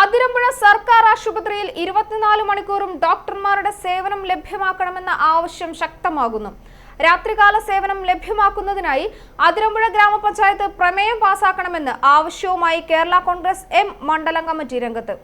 അതിരമ്പുഴ സർക്കാർ ആശുപത്രിയിൽ ഇരുപത്തിനാല് മണിക്കൂറും ഡോക്ടർമാരുടെ സേവനം ലഭ്യമാക്കണമെന്ന ആവശ്യം ശക്തമാകുന്നു. രാത്രികാല സേവനം ലഭ്യമാക്കുന്നതിനായി അതിരമ്പുഴ ഗ്രാമപഞ്ചായത്ത് പ്രമേയം പാസാക്കണമെന്ന് ആവശ്യവുമായി കേരള കോൺഗ്രസ് എം മണ്ഡലം കമ്മിറ്റി രംഗത്ത്.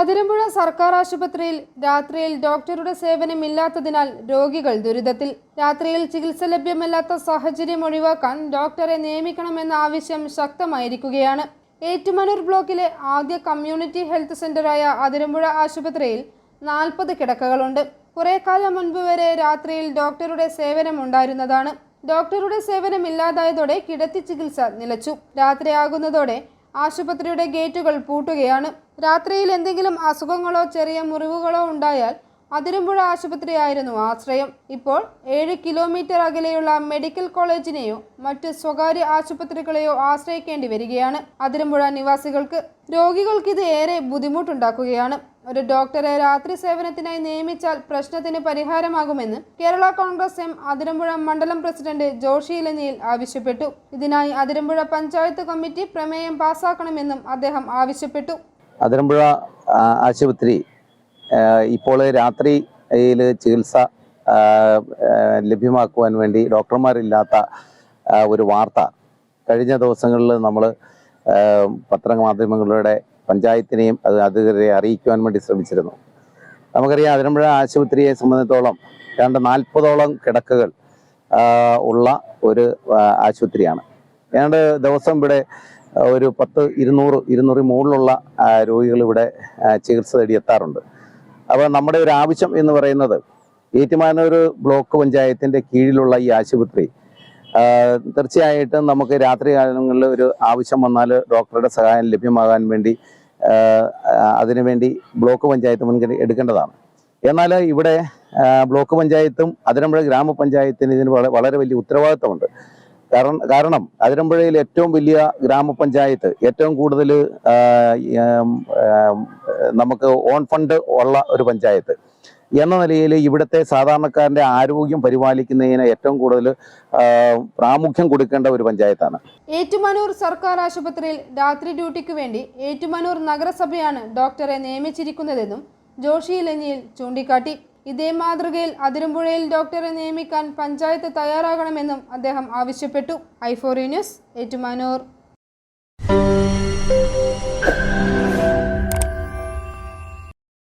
അതിരമ്പുഴ സർക്കാർ ആശുപത്രിയിൽ രാത്രിയിൽ ഡോക്ടറുടെ സേവനം ഇല്ലാത്തതിനാൽ രോഗികൾ ദുരിതത്തിൽ. രാത്രിയിൽ ചികിത്സ ലഭ്യമല്ലാത്ത സാഹചര്യം ഒഴിവാക്കാൻ ഡോക്ടറെ നിയമിക്കണമെന്ന ആവശ്യം ശക്തമായിരിക്കുകയാണ്. ഏറ്റുമാനൂർ ബ്ലോക്കിലെ ആദ്യ കമ്മ്യൂണിറ്റി ഹെൽത്ത് സെന്ററായ അതിരമ്പുഴ ആശുപത്രിയിൽ നാൽപ്പത് കിടക്കകളുണ്ട്. കുറേ കാലം മുൻപ് വരെ രാത്രിയിൽ ഡോക്ടറുടെ സേവനം ഉണ്ടായിരുന്നതാണ് ഡോക്ടറുടെ സേവനം ഇല്ലാതായതോടെ കിടത്തി ചികിത്സ നിലച്ചു. രാത്രിയാകുന്നതോടെ ആശുപത്രിയുടെ ഗേറ്റുകൾ പൂട്ടുകയാണ്. രാത്രിയിൽ എന്തെങ്കിലും അസുഖങ്ങളോ ചെറിയ മുറിവുകളോ ഉണ്ടായാൽ അതിരമ്പുഴ ആശുപത്രിയായിരുന്നു ആശ്രയം. ഇപ്പോൾ ഏഴ് കിലോമീറ്റർ അകലെയുള്ള മെഡിക്കൽ കോളേജിനെയോ മറ്റ് സ്വകാര്യ ആശുപത്രികളെയോ ആശ്രയിക്കേണ്ടി വരികയാണ്. അതിരമ്പുഴ നിവാസികൾക്ക് രോഗികൾക്ക് ഇത് ഏറെ ബുദ്ധിമുട്ടുണ്ടാക്കുകയാണ്. ഒരു ഡോക്ടറെ രാത്രി സേവനത്തിനായി നിയമിച്ചാൽ പ്രശ്നത്തിന് പരിഹാരമാകുമെന്ന് കേരള കോൺഗ്രസ് എം അതിരമ്പുഴ മണ്ഡലം പ്രസിഡന്റ് ജോഷി ഇലനിയിൽ ആവശ്യപ്പെട്ടു. ഇതിനായി അതിരമ്പുഴ പഞ്ചായത്ത് കമ്മിറ്റി പ്രമേയം പാസാക്കണമെന്നും അദ്ദേഹം ആവശ്യപ്പെട്ടു. അതിരമ്പുഴ ആശുപത്രി ഇപ്പോൾ രാത്രിയിൽ ചികിത്സ ലഭ്യമാക്കുവാൻ വേണ്ടി ഡോക്ടർമാരില്ലാത്ത ഒരു വാർത്ത കഴിഞ്ഞ ദിവസങ്ങളിൽ നമ്മൾ പത്രമാധ്യമങ്ങളുടെ പഞ്ചായത്തിനെയും അത് അധികൃതരെ അറിയിക്കുവാൻ വേണ്ടി ശ്രമിച്ചിരുന്നു. നമുക്കറിയാം അതിരമ്പുഴ ആശുപത്രിയെ സംബന്ധിച്ചോളം രണ്ട് നാൽപ്പതോളം കിടക്കകൾ ഉള്ള ഒരു ആശുപത്രിയാണ്. ഏതാണ്ട് ദിവസം ഇവിടെ ഒരു പത്ത് ഇരുന്നൂറ് ഇരുന്നൂറ് മുകളിലുള്ള രോഗികൾ ഇവിടെ ചികിത്സ തേടി എത്താറുണ്ട്. അപ്പോൾ നമ്മുടെ ഒരു ആവശ്യം എന്ന് പറയുന്നത് ഏറ്റുമാനൂർ ബ്ലോക്ക് പഞ്ചായത്തിന്റെ കീഴിലുള്ള ഈ ആശുപത്രി. തീർച്ചയായിട്ടും നമുക്ക് രാത്രി കാലങ്ങളിൽ ഒരു ആവശ്യം വന്നാൽ ഡോക്ടറുടെ സഹായം ലഭ്യമാകാൻ വേണ്ടി അതിനുവേണ്ടി ബ്ലോക്ക് പഞ്ചായത്ത് മുൻകൈ എടുക്കേണ്ടതാണ്. എന്നാൽ ഇവിടെ ബ്ലോക്ക് പഞ്ചായത്തും അതിരമ്പുഴ ഗ്രാമപഞ്ചായത്തിന് ഇതിന് വളരെ വലിയ ഉത്തരവാദിത്തമുണ്ട്. കാരണം കാരണം അതിരമ്പുഴയിൽ ഏറ്റവും വലിയ ഗ്രാമപഞ്ചായത്ത് ഏറ്റവും കൂടുതൽ നമുക്ക് ഓൺ ഫണ്ട് ഉള്ള ഒരു പഞ്ചായത്ത്. എന്ന നിലയിൽ ഇവിടുത്തെ സാധാരണക്കാരന്റെ ആരോഗ്യം പരിപാലിക്കുന്നതിന് ഏറ്റവും കൂടുതൽ പ്രാമുഖ്യം കൊടുക്കേണ്ട ഒരു പഞ്ചായത്താണ്. ഏറ്റുമാനൂർ സർക്കാർ ആശുപത്രിയിൽ രാത്രി ഡ്യൂട്ടിക്ക് വേണ്ടി ഏറ്റുമാനൂർ നഗരസഭയാണ് ഡോക്ടറെ നിയമിച്ചിരിക്കുന്നതെന്നും ജോഷി ലെനിയിൽ ചൂണ്ടിക്കാട്ടി. ഇതേ മാതൃകയിൽ അതിരമ്പുഴയിൽ ഡോക്ടറെ നിയമിക്കാൻ പഞ്ചായത്ത് തയ്യാറാകണമെന്നും അദ്ദേഹം ആവശ്യപ്പെട്ടു. ഐഫോറി ന്യൂസ് ഏറ്റുമാനൂർ.